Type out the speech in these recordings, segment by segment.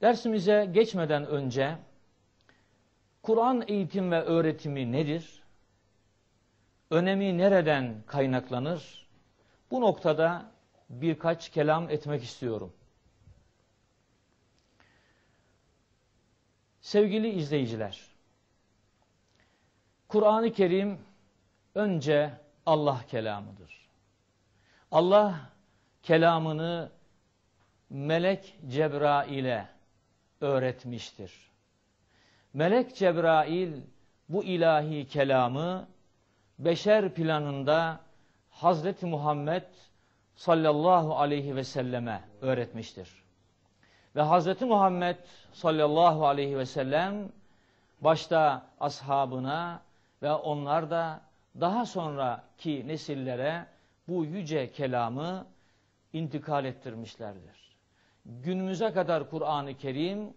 Dersimize geçmeden önce Kur'an eğitim ve öğretimi nedir? Önemi nereden kaynaklanır? Bu noktada birkaç kelam etmek istiyorum. Sevgili izleyiciler, Kur'an-ı Kerim önce Allah kelamıdır. Allah kelamını melek Cebrail'e öğretmiştir. Melek Cebrail bu ilahi kelamı beşer planında Hazreti Muhammed sallallahu aleyhi ve selleme öğretmiştir. Ve Hazreti Muhammed sallallahu aleyhi ve sellem başta ashabına ve onlar da daha sonraki nesillere bu yüce kelamı intikal ettirmişlerdir. Günümüze kadar Kur'an-ı Kerim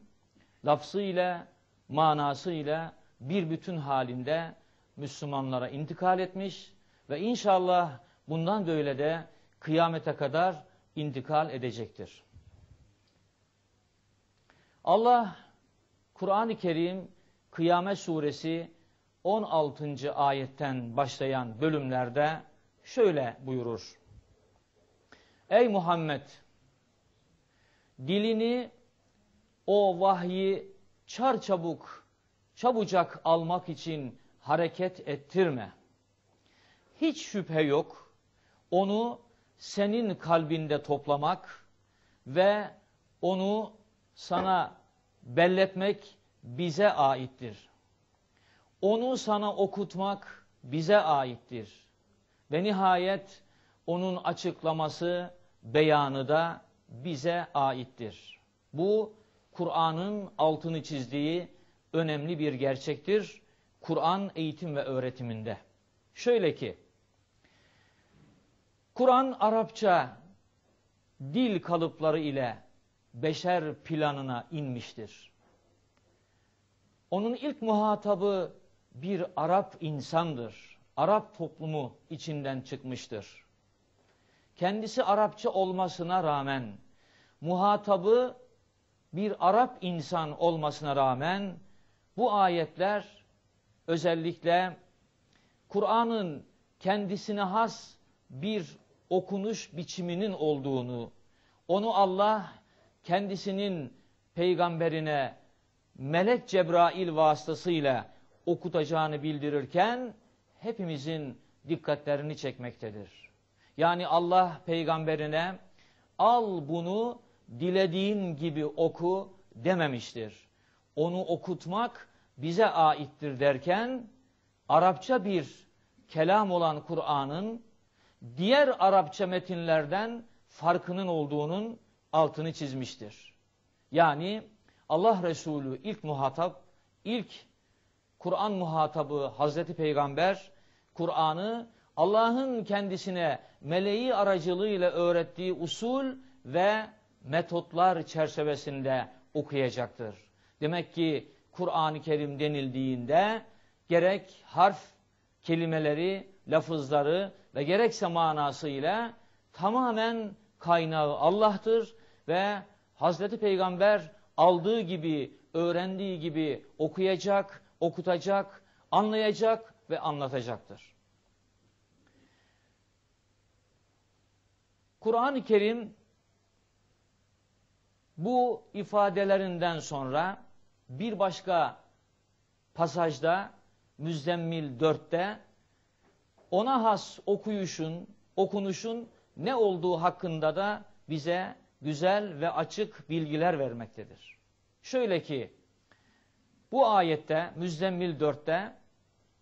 lafzıyla, manasıyla bir bütün halinde Müslümanlara intikal etmiş ve inşallah bundan böyle de kıyamete kadar intikal edecektir. Allah Kur'an-ı Kerim Kıyamet Suresi 16. ayetten başlayan bölümlerde şöyle buyurur. Ey Muhammed! Dilini o vahyi çar çabuk, çabucak almak için hareket ettirme. Hiç şüphe yok, onu senin kalbinde toplamak ve onu sana belletmek bize aittir. Onu sana okutmak bize aittir. Ve nihayet onun açıklaması, beyanı da bize aittir. Bu Kur'an'ın altını çizdiği önemli bir gerçektir. Kur'an eğitim ve öğretiminde. Şöyle ki, Kur'an Arapça dil kalıpları ile beşer planına inmiştir. Onun ilk muhatabı bir Arap insandır. Arap toplumu içinden çıkmıştır. Kendisi Arapça olmasına rağmen, muhatabı bir Arap insan olmasına rağmen bu ayetler özellikle Kur'an'ın kendisine has bir okunuş biçiminin olduğunu, onu Allah kendisinin peygamberine melek Cebrail vasıtasıyla okutacağını bildirirken hepimizin dikkatlerini çekmektedir. Yani Allah peygamberine al bunu dilediğin gibi oku dememiştir. Onu okutmak bize aittir derken Arapça bir kelam olan Kur'an'ın diğer Arapça metinlerden farkının olduğunun altını çizmiştir. Yani Allah Resulü ilk muhatap, ilk Kur'an muhatabı Hazreti Peygamber Kur'an'ı Allah'ın kendisine meleği aracılığıyla öğrettiği usul ve metotlar çerçevesinde okuyacaktır. Demek ki Kur'an-ı Kerim denildiğinde gerek harf kelimeleri, lafızları ve gerekse manasıyla tamamen kaynağı Allah'tır ve Hazreti Peygamber aldığı gibi, öğrendiği gibi okuyacak, okutacak, anlayacak ve anlatacaktır. Kur'an-ı Kerim bu ifadelerinden sonra bir başka pasajda Müzzemmil 4'te ona has okuyuşun, okunuşun ne olduğu hakkında da bize güzel ve açık bilgiler vermektedir. Şöyle ki bu ayette Müzzemmil 4'te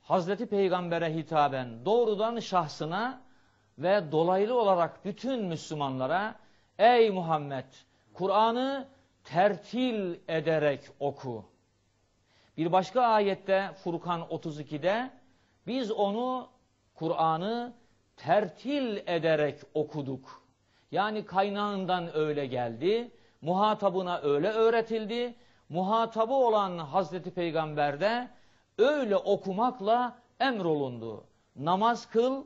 Hazreti Peygamber'e hitaben doğrudan şahsına ve dolaylı olarak bütün Müslümanlara ey Muhammed Kur'an'ı tertil ederek oku. Bir başka ayette Furkan 32'de biz onu Kur'an'ı tertil ederek okuduk. Yani kaynağından öyle geldi, muhatabına öyle öğretildi, muhatabı olan Hazreti Peygamber de öyle okumakla emrolundu. Namaz kıl,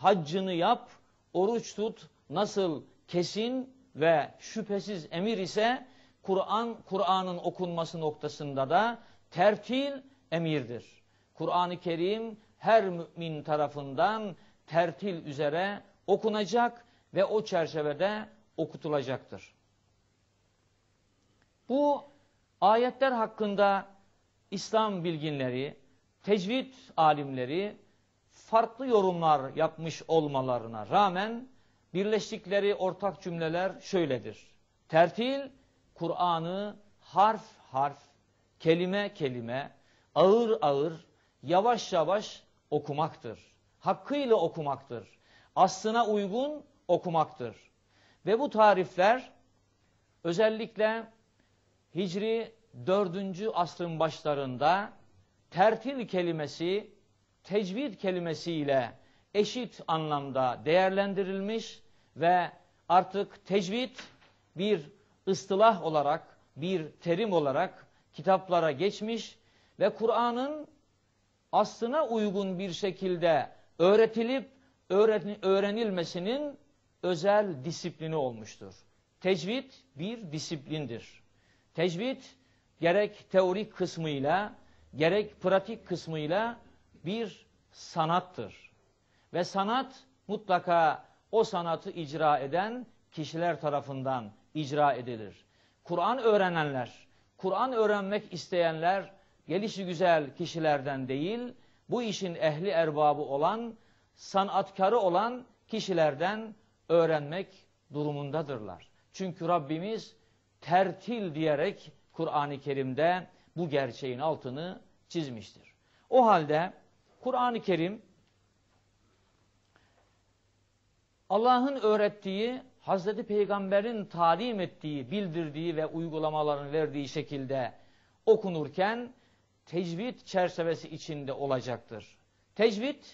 haccını yap, oruç tut, nasıl kesin ve şüphesiz emir ise Kur'an Kur'an'ın okunması noktasında da tertil emirdir. Kur'an-ı Kerim her mümin tarafından tertil üzere okunacak ve o çerçevede okutulacaktır. Bu ayetler hakkında İslam bilginleri, tecvid alimleri farklı yorumlar yapmış olmalarına rağmen birleştikleri ortak cümleler şöyledir. Tertil, Kur'an'ı harf harf, kelime kelime, ağır ağır, yavaş yavaş okumaktır. Hakkıyla okumaktır. Aslına uygun okumaktır. Ve bu tarifler özellikle Hicri 4. asrın başlarında tertil kelimesi tecvid kelimesiyle eşit anlamda değerlendirilmiş ve artık tecvid bir ıstılah olarak, bir terim olarak kitaplara geçmiş ve Kur'an'ın aslına uygun bir şekilde öğretilip öğrenilmesinin özel disiplini olmuştur. Tecvid bir disiplindir. Tecvid gerek teorik kısmıyla gerek pratik kısmıyla bir sanattır. Ve sanat mutlaka o sanatı icra eden kişiler tarafından icra edilir. Kur'an öğrenenler, Kur'an öğrenmek isteyenler gelişi güzel kişilerden değil, bu işin ehli erbabı olan, sanatkarı olan kişilerden öğrenmek durumundadırlar. Çünkü Rabbimiz tertil diyerek Kur'an-ı Kerim'de bu gerçeğin altını çizmiştir. O halde Kur'an-ı Kerim Allah'ın öğrettiği, Hazreti Peygamber'in talim ettiği, bildirdiği ve uygulamaların verdiği şekilde okunurken tecvid çerçevesi içinde olacaktır. Tecvid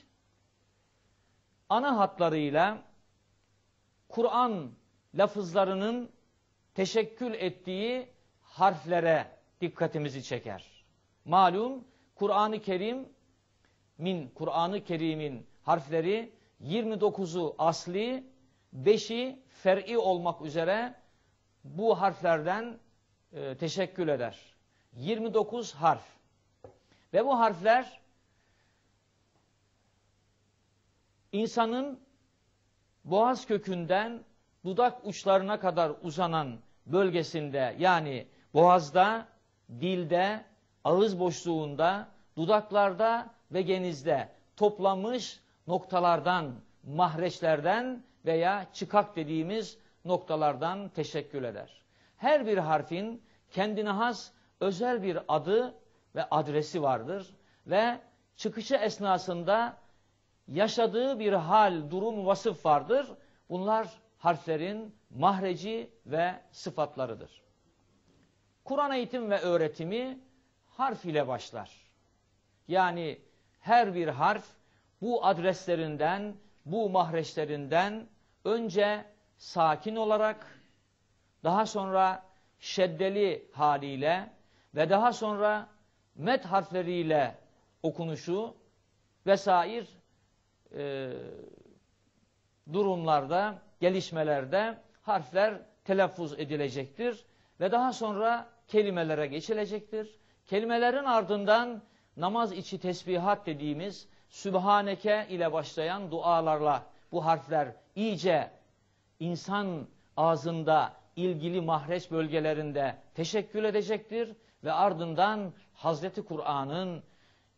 ana hatlarıyla Kur'an lafızlarının teşekkül ettiği harflere dikkatimizi çeker. Malum Kur'an-ı Kerim min Kur'an-ı Kerim'in harfleri 29'u asli, 5'i fer'i olmak üzere bu harflerden e, teşekkül eder. 29 harf. Ve bu harfler insanın boğaz kökünden dudak uçlarına kadar uzanan bölgesinde yani boğazda, dilde, ağız boşluğunda, dudaklarda ve genizde toplanmış noktalardan, mahreçlerden veya çıkak dediğimiz noktalardan teşekkül eder. Her bir harfin kendine has özel bir adı ve adresi vardır ve çıkışı esnasında yaşadığı bir hal, durum, vasıf vardır. Bunlar harflerin mahreci ve sıfatlarıdır. Kur'an eğitim ve öğretimi harf ile başlar. Yani her bir harf bu adreslerinden, bu mahreçlerinden önce sakin olarak, daha sonra şeddeli haliyle ve daha sonra met harfleriyle okunuşu vesair e, durumlarda, gelişmelerde harfler telaffuz edilecektir ve daha sonra kelimelere geçilecektir. Kelimelerin ardından namaz içi tesbihat dediğimiz Sübhaneke ile başlayan dualarla bu harfler iyice insan ağzında ilgili mahreç bölgelerinde teşekkül edecektir ve ardından Hazreti Kur'an'ın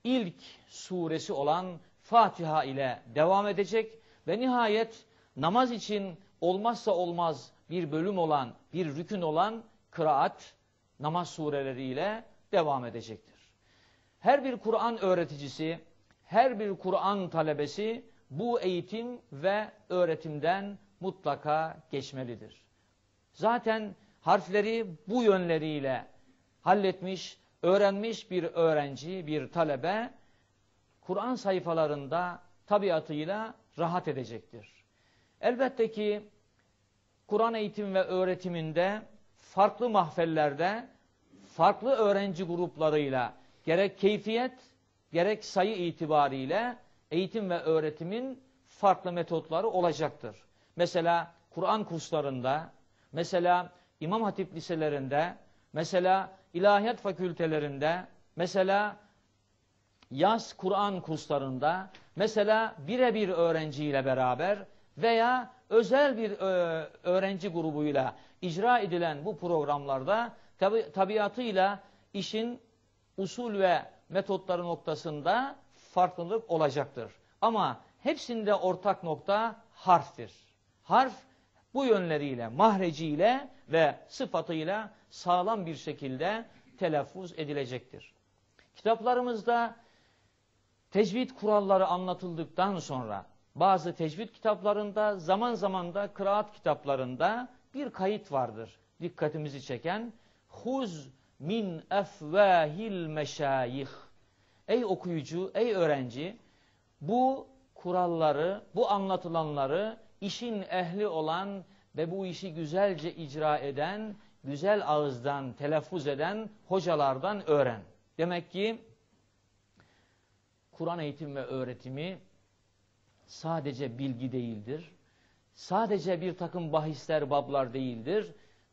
ilk suresi olan Fatiha ile devam edecek ve nihayet namaz için olmazsa olmaz bir bölüm olan, bir rükün olan kıraat namaz sureleriyle devam edecektir. Her bir Kur'an öğreticisi, her bir Kur'an talebesi bu eğitim ve öğretimden mutlaka geçmelidir. Zaten harfleri bu yönleriyle halletmiş, öğrenmiş bir öğrenci, bir talebe Kur'an sayfalarında tabiatıyla rahat edecektir. Elbette ki Kur'an eğitim ve öğretiminde farklı mahfellerde farklı öğrenci gruplarıyla gerek keyfiyet gerek sayı itibariyle eğitim ve öğretimin farklı metotları olacaktır. Mesela Kur'an kurslarında, mesela İmam Hatip liselerinde, mesela ilahiyat fakültelerinde, mesela yaz Kur'an kurslarında, mesela birebir öğrenciyle beraber veya özel bir e, öğrenci grubuyla icra edilen bu programlarda tabi, tabiatıyla işin usul ve metotları noktasında farklılık olacaktır. Ama hepsinde ortak nokta harftir. Harf bu yönleriyle, mahreciyle ve sıfatıyla sağlam bir şekilde telaffuz edilecektir. Kitaplarımızda tecvid kuralları anlatıldıktan sonra bazı tecvid kitaplarında zaman zaman da kıraat kitaplarında bir kayıt vardır. Dikkatimizi çeken huz min efvahil meşayih. Ey okuyucu, ey öğrenci bu kuralları, bu anlatılanları işin ehli olan ve bu işi güzelce icra eden, güzel ağızdan telaffuz eden hocalardan öğren. Demek ki Kur'an eğitim ve öğretimi sadece bilgi değildir. Sadece bir takım bahisler, bablar değildir.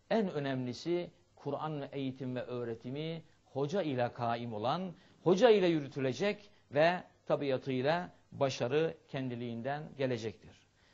En önemlisi Kur'an eğitim ve öğretimi hoca ile kaim olan, hoca ile yürütülecek ve tabiatıyla başarı kendiliğinden gelecektir.